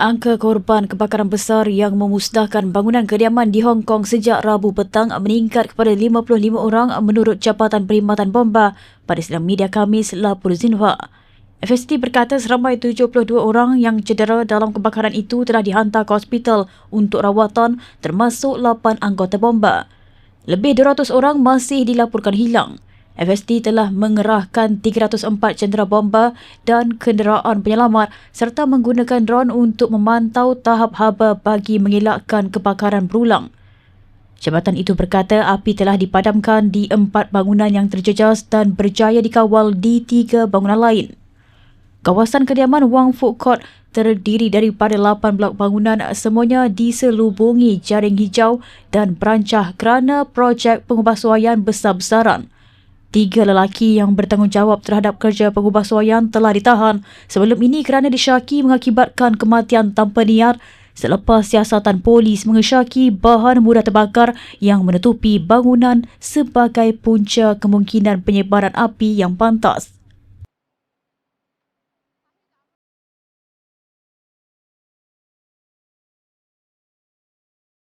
Angka korban kebakaran besar yang memusnahkan bangunan kediaman di Hong Kong sejak Rabu petang meningkat kepada 55 orang menurut Jabatan Perkhidmatan Bomba pada sidang media Khamis 10 Zinwa. FST berkata seramai 72 orang yang cedera dalam kebakaran itu telah dihantar ke hospital untuk rawatan termasuk 8 anggota bomba. Lebih 200 orang masih dilaporkan hilang. FST telah mengerahkan 304 cendera bomba dan kenderaan penyelamat serta menggunakan drone untuk memantau tahap haba bagi mengelakkan kebakaran berulang. Jabatan itu berkata api telah dipadamkan di empat bangunan yang terjejas dan berjaya dikawal di tiga bangunan lain. Kawasan kediaman Wang Fu Court terdiri daripada 8 blok bangunan semuanya diselubungi jaring hijau dan berancah kerana projek pengubahsuaian besar-besaran. Tiga lelaki yang bertanggungjawab terhadap kerja pengubahsuaian telah ditahan sebelum ini kerana disyaki mengakibatkan kematian tanpa niat selepas siasatan polis mengesyaki bahan mudah terbakar yang menutupi bangunan sebagai punca kemungkinan penyebaran api yang pantas.